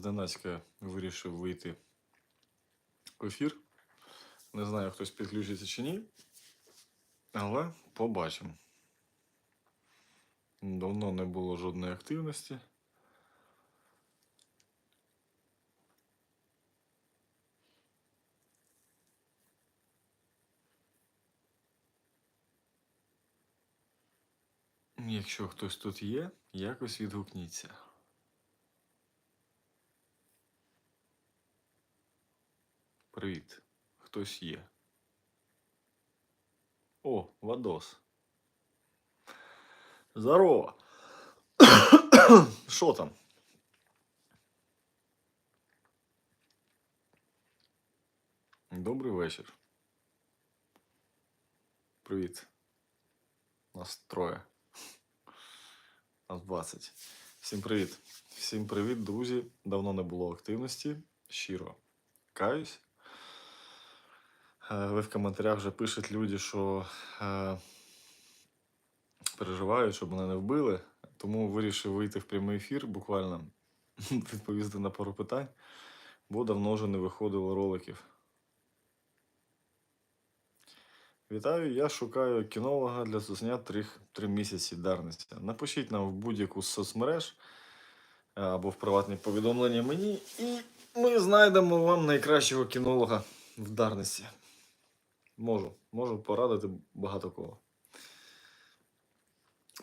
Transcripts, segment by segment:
зненацька вирішив вийти в ефір. Не знаю, хтось підключиться чи ні. Але побачимо. Давно не було жодної активності. Якщо хтось тут є, якось відгукніться. Привіт. Хтось є. О, Вадос. Здорово. Що там? Добрий вечір. Привіт. Нас троє. Нас 20. Всім привіт. Всім привіт, друзі. Давно не було активності. Щиро каюсь. Е, Ви в коментарях вже пишуть люди, що е, переживають, щоб мене не вбили. Тому вирішив вийти в прямий ефір, буквально відповісти на пару питань, бо давно вже не виходило роликів. Вітаю, я шукаю кінолога для зусня 3, 3 місяці давності. Напишіть нам в будь-яку соцмереж е, або в приватні повідомлення мені, і ми знайдемо вам найкращого кінолога в давності. Можу, можу порадити багато кого.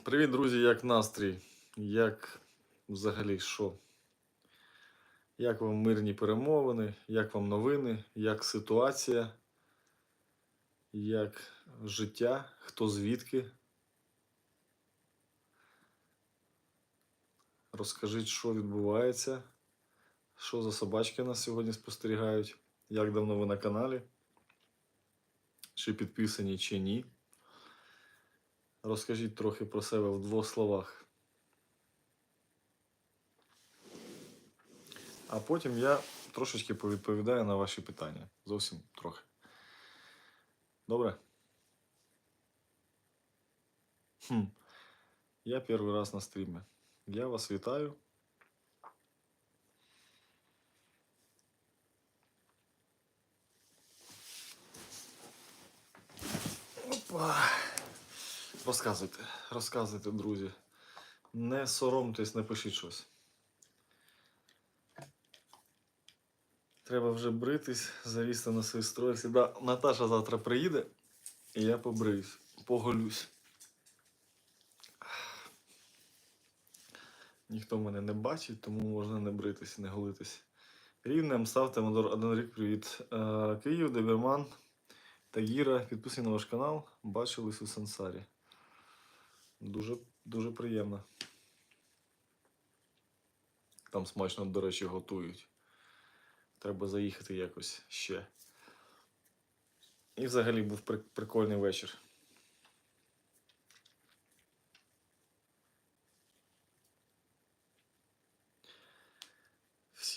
Привіт, друзі, як настрій? Як взагалі що? Як вам мирні перемовини? Як вам новини? Як ситуація? Як життя? Хто звідки? Розкажіть, що відбувається? Що за собачки нас сьогодні спостерігають? Як давно ви на каналі? Чи підписані, чи ні? Розкажіть трохи про себе в двох словах. А потім я трошечки повідповідаю на ваші питання. Зовсім трохи. Добре? Хм. Я перший раз на стрімі. Я вас вітаю. Розказуйте, розказуйте, друзі. Не соромтесь, не пишіть щось. Треба вже бритись, завісти на свій стройці. Да, Наташа завтра приїде, і я побриюсь, поголюсь. Ніхто мене не бачить, тому можна не бритись, не голитись. Рівнем ставте один рік привіт. Е, Київ, Доберман, Тагіра, підписаний на ваш канал. Бачились у Сансарі. Дуже, дуже приємно. Там смачно, до речі, готують. Треба заїхати якось ще. І взагалі був прикольний вечір.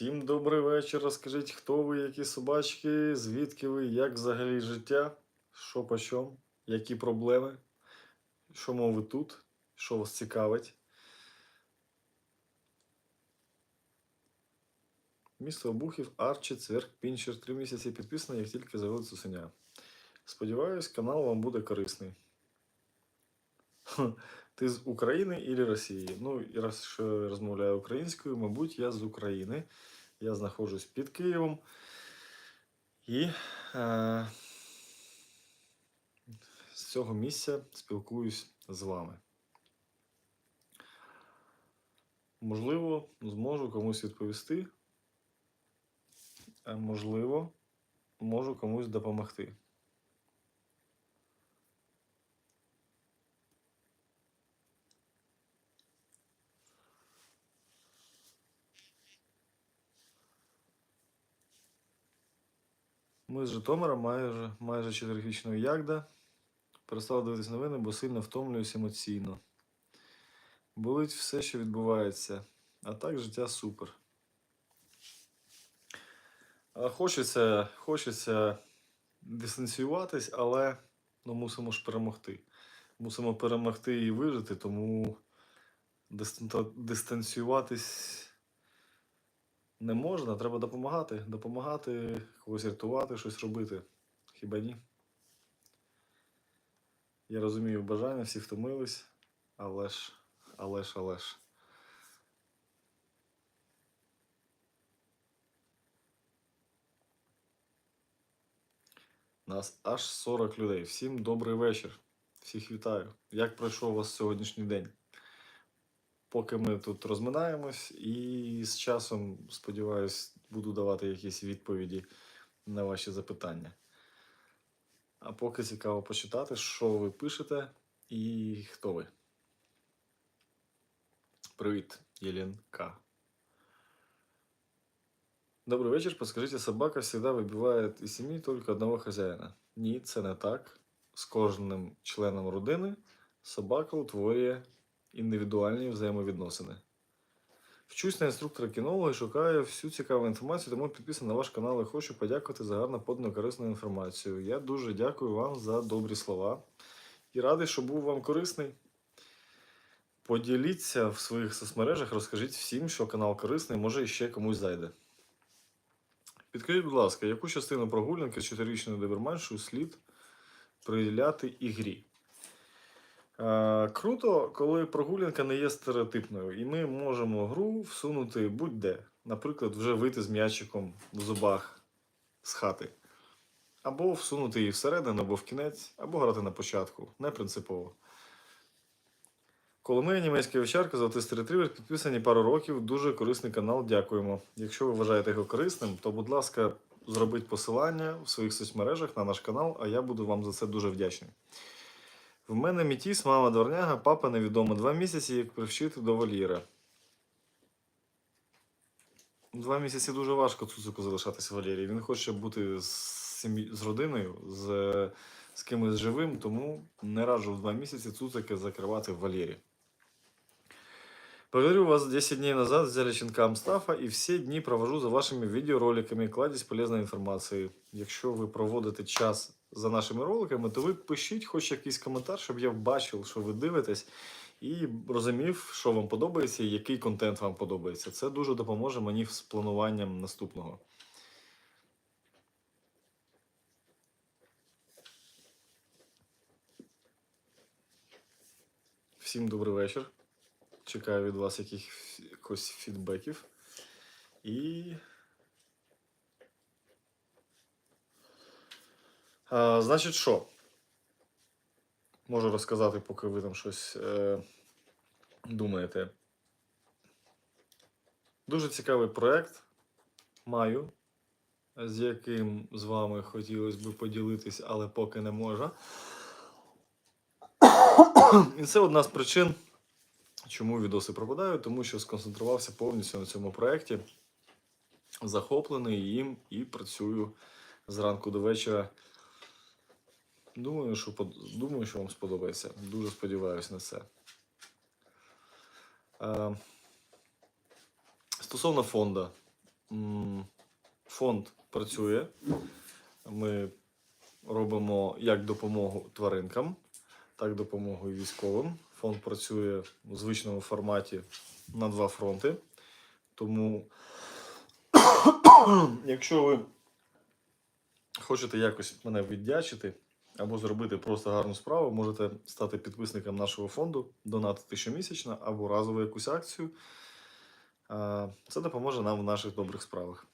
Всім добрий вечір. Розкажіть, хто ви, які собачки, звідки ви, як взагалі життя, що по чому, які проблеми, що мов ви тут, що вас цікавить. Місто Обухів, Арчі, Цверк, Пінчер. Три місяці підписано, як тільки з'явилася цуценя. Сподіваюсь, канал вам буде корисний. Ти з України і Росії? Ну, раз що я розмовляю українською, мабуть, я з України. Я знаходжусь під Києвом. І е, з цього місця спілкуюсь з вами. Можливо, зможу комусь відповісти. Можливо, можу комусь допомогти. Ми з Житомира майже, майже чотирирічного Ягда. Перестав дивитись новини, бо сильно втомлююсь емоційно. Болить все, що відбувається. А так життя супер. Хочеться, хочеться дистанціюватись, але ну, мусимо ж перемогти. Мусимо перемогти і вижити, тому дистанціюватись не можна, треба допомагати. Допомагати, когось рятувати, щось робити. Хіба ні? Я розумію бажання, всі втомились, але ж, але ж, але ж. Нас аж 40 людей. Всім добрий вечір. Всіх вітаю. Як пройшов у вас сьогоднішній день? Поки ми тут розминаємось, і з часом, сподіваюсь, буду давати якісь відповіді на ваші запитання. А поки цікаво почитати, що ви пишете і хто ви. Привіт, Еленка. Добрый вечер. Подскажите, собака всегда выбивает из семьи только одного хазяїна. Ні, це не так. З кожним членом родини собака утворює індивідуальні взаємовідносини. Вчусь на інструктора кінолога і шукаю всю цікаву інформацію, тому підписаний на ваш канал і хочу подякувати за гарно подану корисну інформацію. Я дуже дякую вам за добрі слова і радий, що був вам корисний. Поділіться в своїх соцмережах, розкажіть всім, що канал корисний, може іще комусь зайде. Підкажіть, будь ласка, яку частину прогулянки з чотирирічною доберманшою слід приділяти ігрі? Е, круто, коли прогулянка не є стереотипною, і ми можемо гру всунути будь-де. Наприклад, вже вийти з м'ячиком в зубах з хати. Або всунути її всередину, або в кінець, або грати на початку. Не принципово. Коломия німецька вівчарка, золотистий ретривер, підписані пару років. Дуже корисний канал. Дякуємо. Якщо ви вважаєте його корисним, то, будь ласка, зробіть посилання в своїх соцмережах на наш канал, а я буду вам за це дуже вдячний. В мене мітіс, мама дворняга, папа невідомо два місяці, як привчити до вольєра. Два місяці дуже важко цуцику залишатися в вольєрі. Він хоче бути з, сім'ї- з родиною, з, з кимось живим, тому не раджу в два місяці цуцики закривати в вольєрі. Поговорю вас 10 дней назад, взяли щенка Амстафа, і всі дні провожу за вашими відеороликами, кладість полезної інформації. Якщо ви проводите час за нашими роликами, то ви пишіть хоч якийсь коментар, щоб я бачив, що ви дивитесь, і розумів, що вам подобається і який контент вам подобається. Це дуже допоможе мені з плануванням наступного. Всім добрий вечір. Чекаю від вас яких- якихось фідбеків. І. А, значить, що? Можу розказати, поки ви там щось е, думаєте. Дуже цікавий проєкт маю, з яким з вами хотілося б поділитись, але поки не можу. І це одна з причин, чому відоси пропадають, тому що сконцентрувався повністю на цьому проєкті, захоплений їм і працюю зранку до вечора. Думаю, що, думаю, що вам сподобається. Дуже сподіваюся на це. Е, Стосовно фонду. Фонд працює. Ми робимо як допомогу тваринкам, так допомогу і військовим. Фонд працює у звичному форматі на два фронти. Тому, якщо ви хочете якось мене віддячити або зробити просто гарну справу, можете стати підписником нашого фонду, донатити щомісячно або разову якусь акцію. Це допоможе нам в наших добрих справах.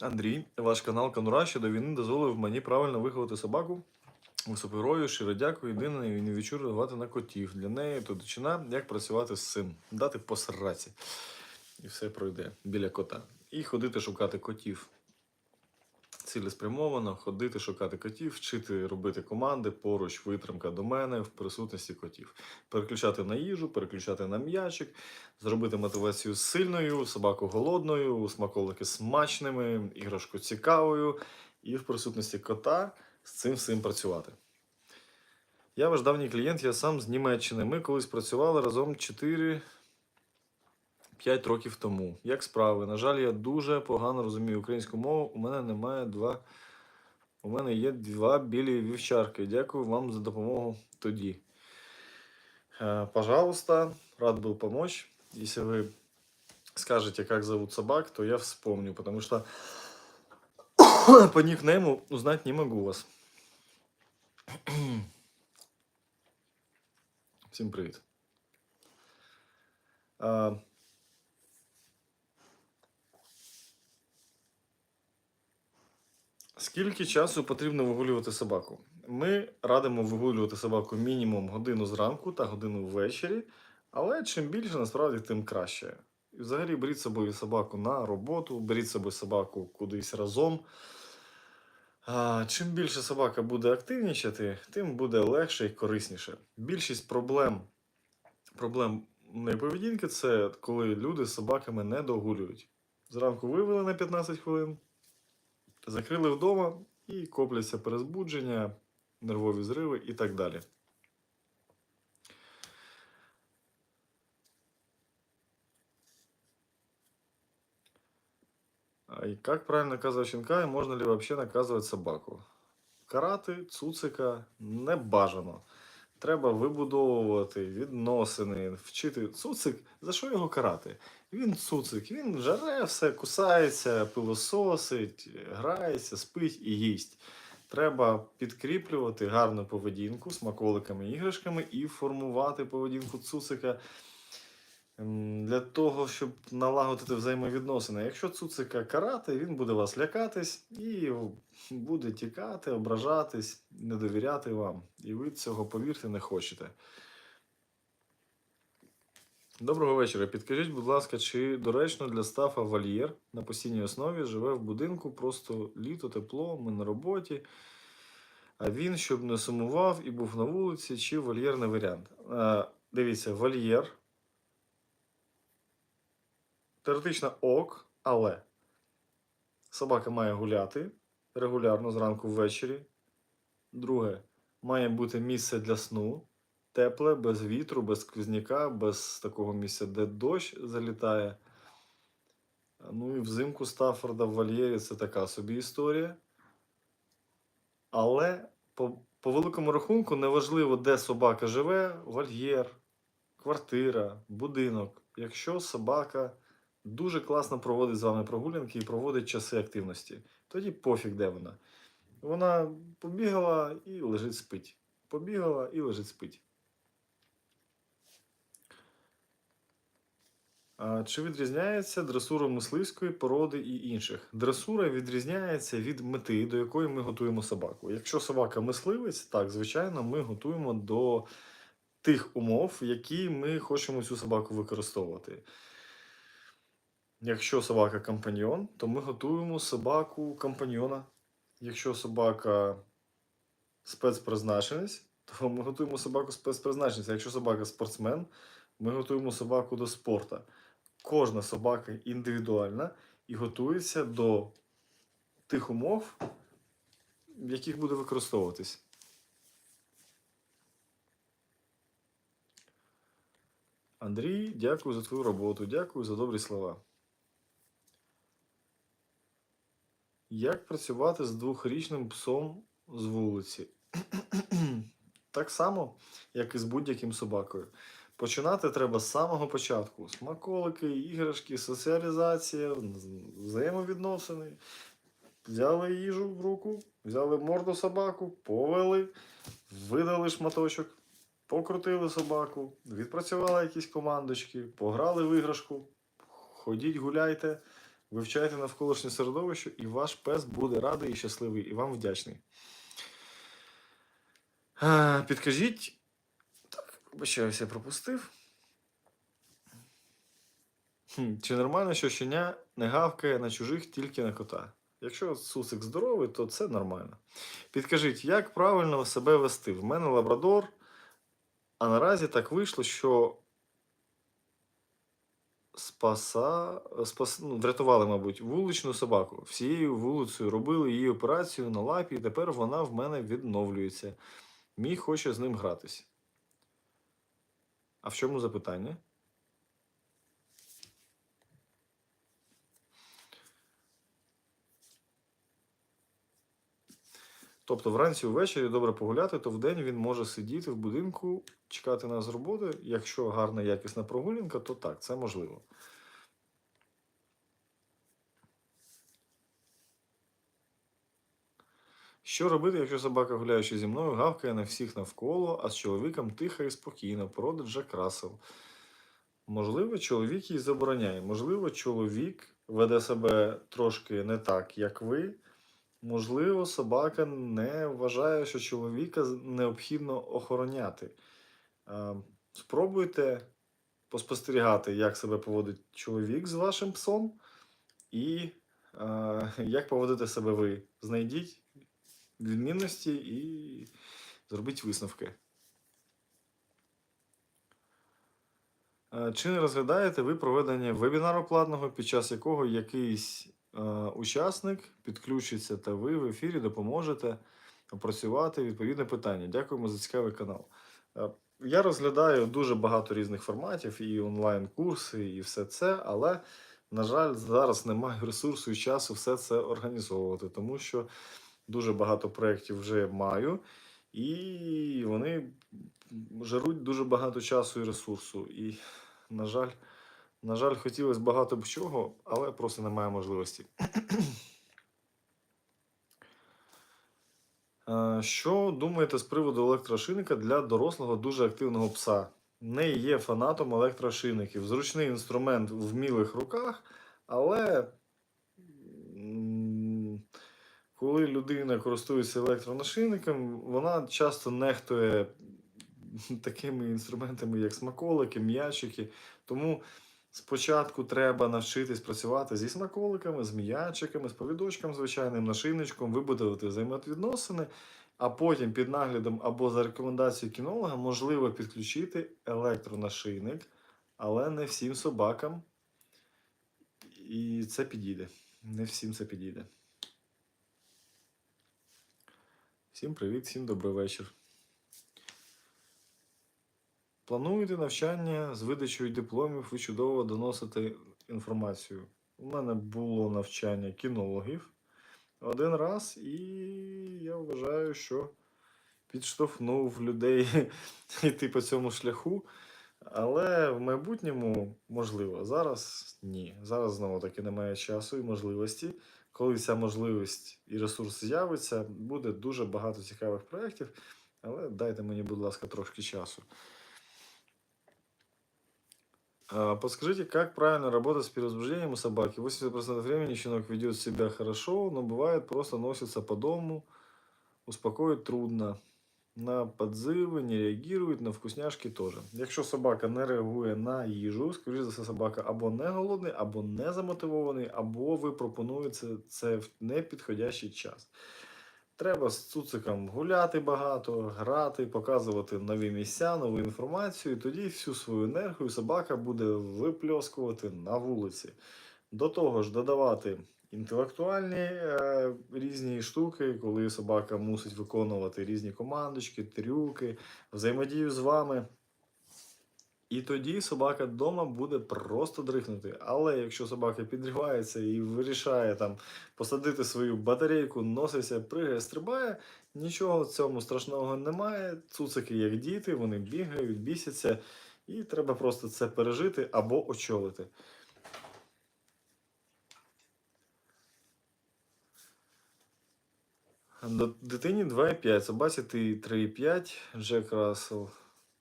Андрій, ваш канал Конура ще до війни дозволив мені правильно виховати собаку. Супергерою щиро дякую. Єдине, він відчув реагувати на котів. Для неї то дичина, як працювати з цим. Дати по сраці. І все пройде біля кота. І ходити шукати котів. Цілеспрямовано ходити, шукати котів, вчити робити команди, поруч витримка до мене в присутності котів. Переключати на їжу, переключати на м'ячик, зробити мотивацію сильною, собаку голодною, смаколики смачними, іграшку цікавою, і в присутності кота з цим всім працювати. Я ваш давній клієнт, я сам з Німеччини. Ми колись працювали разом 4 5 років тому. Як справи? На жаль, я дуже погано розумію українську мову. У мене немає два. У мене є два білі вівчарки. Дякую вам за допомогу тоді. Э, Пожалуйста, рад был помочь. Если вы скажете, как зовут собак, то я вспомню, потому что по никнейму узнать не могу вас. Всім привіт. Скільки часу потрібно вигулювати собаку? Ми радимо вигулювати собаку мінімум годину зранку та годину ввечері, але чим більше, насправді, тим краще. І взагалі беріть з собою собаку на роботу, беріть з собою собаку кудись разом. А, чим більше собака буде активнічати, тим буде легше і корисніше. Більшість проблем, проблем поведінки це коли люди з собаками не догулюють. Зранку вивели на 15 хвилин, закрили вдома і копляться перезбудження, нервові зриви і так далі. А и как правильно наказывать щенка, и можно ли вообще наказывать собаку? Карати цуцика не бажано. Треба вибудовувати відносини, вчити цуцик. За що його карати? Він цуцик, він жаре все, кусається, пилососить, грається, спить і їсть. Треба підкріплювати гарну поведінку смаколиками, іграшками і формувати поведінку цуцика для того, щоб налагодити взаємовідносини. Якщо цуцика карати, він буде вас лякатись і буде тікати, ображатись, не довіряти вам. І ви цього, повірте, не хочете. Доброго вечора. Підкажіть, будь ласка, чи доречно для стафа вольєр на постійній основі живе в будинку, просто літо, тепло, ми на роботі. А він, щоб не сумував і був на вулиці, чи вольєрний варіант. Е, дивіться, вольєр. Теоретично ок, але собака має гуляти регулярно зранку ввечері. Друге, має бути місце для сну. Тепле, без вітру, без сквозняка, без такого місця, де дощ залітає. Ну і взимку Стаффорда в вольєрі це така собі історія. Але по, по великому рахунку неважливо, де собака живе, вольєр, квартира, будинок. Якщо собака дуже класно проводить з вами прогулянки і проводить часи активності, тоді пофіг, де вона. Вона побігала і лежить спить. Побігала і лежить спить. Чи відрізняється дресура мисливської породи і інших? Дресура відрізняється від мети, до якої ми готуємо собаку. Якщо собака мисливець, так, звичайно, ми готуємо до тих умов, які ми хочемо цю собаку використовувати. Якщо собака компаньйон, то ми готуємо собаку компаньйона. Якщо собака спецпризначенець, то ми готуємо собаку спецпризначенця. Якщо собака спортсмен, ми готуємо собаку до спорту. Кожна собака індивідуальна і готується до тих умов, в яких буде використовуватись. Андрій, дякую за твою роботу, дякую за добрі слова. Як працювати з двохрічним псом з вулиці? так само, як і з будь-яким собакою. Починати треба з самого початку: смаколики, іграшки, соціалізація, взаємовідносини. Взяли їжу в руку, взяли морду собаку, повели, видали шматочок, покрутили собаку, відпрацювали якісь командочки, пограли в іграшку. Ходіть, гуляйте, вивчайте навколишнє середовище, і ваш пес буде радий і щасливий, і вам вдячний. Підкажіть. Так, вибачаюся, я пропустив. Чи нормально, що щеня не гавкає на чужих тільки на кота? Якщо цуцик здоровий, то це нормально. Підкажіть, як правильно себе вести? В мене лабрадор, а наразі так вийшло, що спаса, спас, ну, врятували, мабуть, вуличну собаку. Всією вулицею робили її операцію на лапі, і тепер вона в мене відновлюється. Мій хоче з ним гратись. А в чому запитання? Тобто вранці ввечері добре погуляти, то вдень він може сидіти в будинку, чекати нас з роботи. Якщо гарна якісна прогулянка, то так, це можливо. Що робити, якщо собака, гуляючи зі мною, гавкає на всіх навколо, а з чоловіком тиха і спокійна, порода Джек Рассел? Можливо, чоловік їй забороняє. Можливо, чоловік веде себе трошки не так, як ви. Можливо, собака не вважає, що чоловіка необхідно охороняти. Е, Спробуйте поспостерігати, як себе поводить чоловік з вашим псом, і е, як поводите себе ви. Знайдіть відмінності і зробіть висновки. Е, Чи не розглядаєте ви проведення вебінару платного, під час якого якийсь учасник підключиться та ви в ефірі допоможете опрацювати відповідне питання? Дякуємо за цікавий канал. Е, Я розглядаю дуже багато різних форматів, і онлайн-курси, і все це, але, на жаль, зараз немає ресурсу і часу все це організовувати, тому що дуже багато проєктів вже маю, і вони жаруть дуже багато часу і ресурсу. І, на жаль, на жаль, хотілося багато б чого, але просто немає можливості. Е, Що думаєте з приводу електрошийника для дорослого дуже активного пса? Не є фанатом електрошийників. Зручний інструмент в вмілих руках, але коли людина користується електронашийником, вона часто нехтує такими інструментами, як смаколики, м'ячики. Тому спочатку треба навчитись працювати зі смаколиками, з м'ячиками, з повідочком, звичайним нашийничком, вибудувати взаємовідносини, а потім під наглядом або за рекомендацією кінолога можливо підключити електронашийник, але не всім собакам. І це підійде. Не всім це підійде. Всім привіт, всім добрий вечір. Плануєте навчання з видачею дипломів, ви чудово доносите інформацію. У мене було навчання кінологів один раз, і я вважаю, що підштовхнув людей йти по цьому шляху. Але в майбутньому можливо. Зараз ні. Зараз знову таки немає часу і можливості. Коли ця можливість і ресурс з'явиться, буде дуже багато цікавих проєктів. Але дайте мені, будь ласка, трошки часу. Подскажите, как правильно работать с перевозбуждением у собаки? 80% времени щенок ведет себя хорошо, но бывает просто носится по дому, успокоить трудно. На подзиви не реагують, на вкусняшки теж. Якщо собака не реагує на їжу, скоріш за собака або не голодний, або не замотивований, або ви пропонуєте це в непідходящий час. Треба з цуциком гуляти багато, грати, показувати нові місця, нову інформацію. І тоді всю свою енергію собака буде випльоскувати на вулиці. До того ж, додавати інтелектуальні е, різні штуки, коли собака мусить виконувати різні командочки, трюки, взаємодію з вами. І тоді собака вдома буде просто дрихнути. Але якщо собака підривається і вирішає там посадити свою батарейку, носиться, пригає, стрибає, нічого цьому страшного немає. Цуцики як діти, вони бігають, бісяться, і треба просто це пережити або очолити. Дитині 2,5, собаці 3,5, Джек Рассел.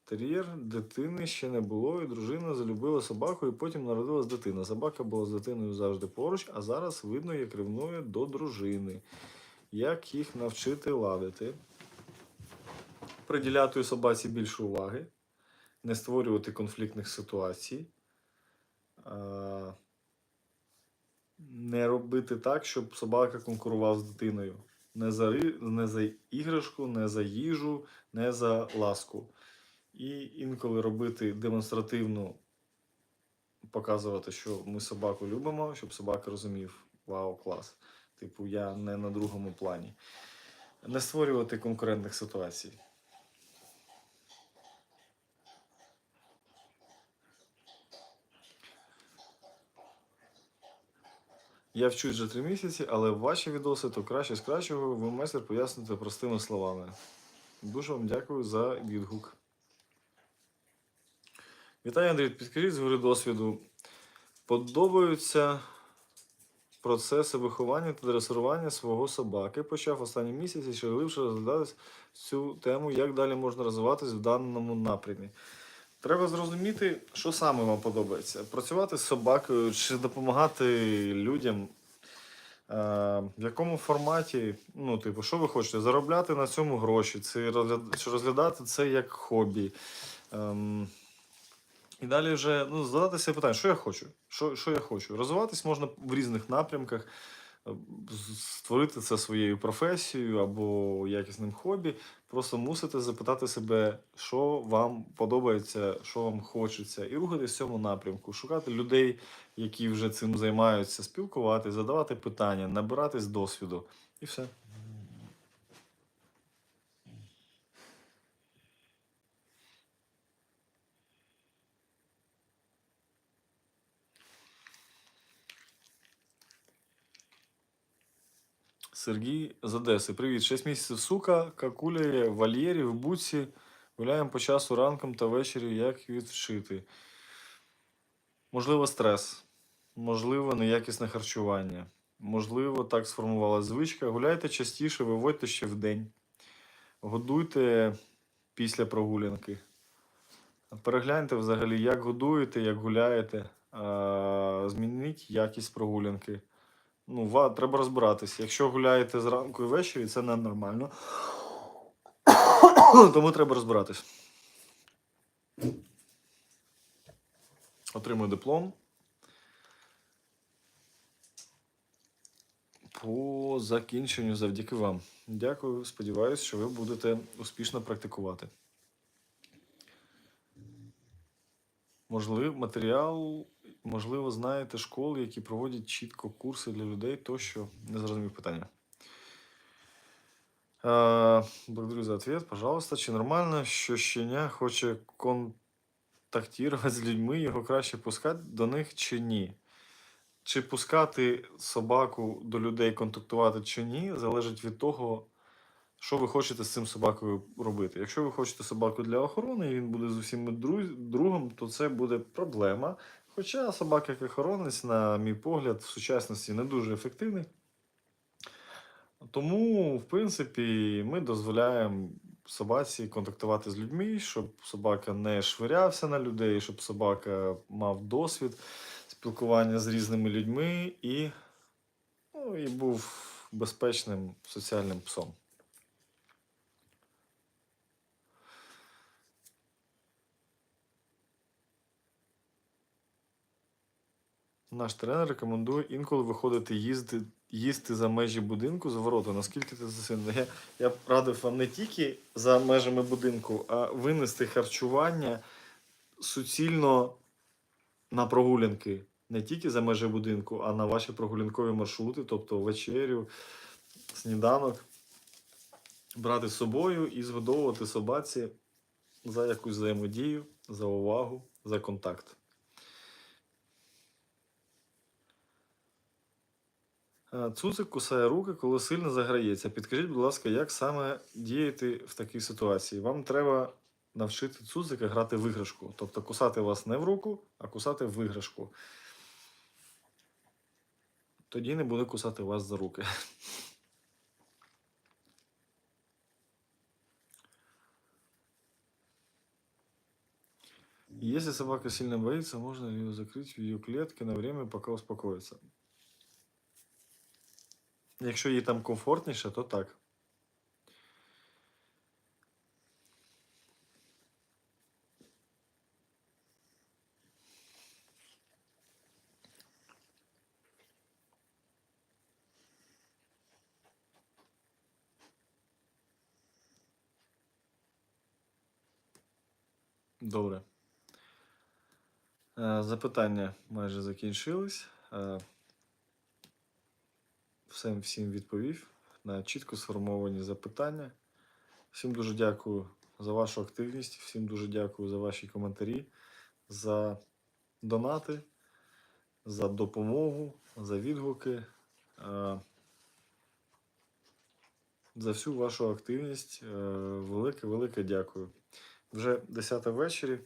Тер'єр дитини ще не було, і дружина залюбила собаку, і потім народилась дитина. Собака була з дитиною завжди поруч, а зараз видно, як ревнує до дружини. Як їх навчити ладити? Приділяти собаці більше уваги, не створювати конфліктних ситуацій, не робити так, щоб собака конкурував з дитиною. Не за, не за іграшку, не за їжу, не за ласку. І інколи робити демонстративно, показувати, що ми собаку любимо, щоб собака розумів, вау, клас. Типу, я не на другому плані. Не створювати конкурентних ситуацій. Я вчусь вже три місяці, але ваші відоси то краще з кращого, ви майстер пояснюєте простими словами. Дуже вам дякую за відгук. Вітаю, Андрій. Підкажіть з гори досвіду. Подобаються процеси виховання та дресирування свого собаки. Почав останні місяці ще глибше розглядати цю тему, як далі можна розвиватись в даному напрямі. Треба зрозуміти, що саме вам подобається. Працювати з собакою чи допомагати людям. Е, в якому форматі, ну, типу, що ви хочете? Заробляти на цьому гроші, чи розглядати це як хобі. Ем, і далі вже ну, задати себе питання, що я хочу? Що, що я хочу? Розвиватись можна в різних напрямках, е, створити це своєю професією або якісним хобі. Просто мусите запитати себе, що вам подобається, що вам хочеться, і рухатись в цьому напрямку, шукати людей, які вже цим займаються, спілкувати, задавати питання, набиратись досвіду. І все. Сергій з Одеси. Привіт. 6 місяців сука, какуляє в вольєрі, в буці. Гуляємо по часу ранком та ввечері, як відшити. Можливо, стрес, можливо, неякісне харчування. Можливо, так сформувалася звичка. Гуляйте частіше, виводьте ще в день. Годуйте після прогулянки. Перегляньте взагалі, як годуєте, як гуляєте. Змініть якість прогулянки. Ну, ва, треба розбиратись. Якщо гуляєте зранку і ввечері, це ненормально. Тому треба розбиратись. Отримую диплом. По закінченню завдяки вам. Дякую. Сподіваюсь, що ви будете успішно практикувати. Можливо, матеріал, можливо, знаєте школи, які проводять чітко курси для людей, тощо не зрозумів питання. Е, Благодарю за ответ. Пожалуйста, чи нормально, що щеня хоче контактувати з людьми, його краще пускати до них чи ні? Чи пускати собаку до людей, контактувати чи ні, залежить від того, що ви хочете з цим собакою робити. Якщо ви хочете собаку для охорони, і він буде з друз- другом, то це буде проблема. Хоча собака як охоронець, на мій погляд, в сучасності не дуже ефективний. Тому, в принципі, ми дозволяємо собаці контактувати з людьми, щоб собака не швирявся на людей, щоб собака мав досвід спілкування з різними людьми і, ну, і був безпечним соціальним псом. Наш тренер рекомендує інколи виходити їзди, їсти за межі будинку з вороту. Наскільки це засильно? Я, я радив вам не тільки за межами будинку, а винести харчування суцільно на прогулянки. Не тільки за межі будинку, а на ваші прогулянкові маршрути, тобто вечерю, сніданок, брати з собою і згодовувати собаці за якусь взаємодію, за увагу, за контакт. Цуцик кусає руки, коли сильно заграється. Підкажіть, будь ласка, як саме діяти в такій ситуації? Вам треба навчити цуцика грати в іграшку. Тобто кусати вас не в руку, а кусати в іграшку. Тоді не буде кусати вас за руки. Если собака сильно боится, можно ли ее закрыть в ее клетке на время, пока успокоится? Якщо їй там комфортніше, то так. Добре. Е, Запитання майже закінчились. Всім всім відповів на чітко сформовані запитання. Всім дуже дякую за вашу активність, всім дуже дякую за ваші коментарі, за донати. за допомогу, за відгуки, е, за всю вашу активність. Е, Велике, велике дякую. Вже 10 ввечері.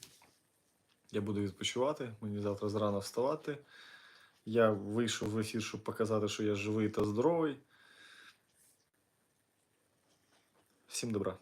Я буду відпочивати. Мені завтра зрано вставати. Я вийшов в ефір, щоб показати, що я живий та здоровий. Всім добра.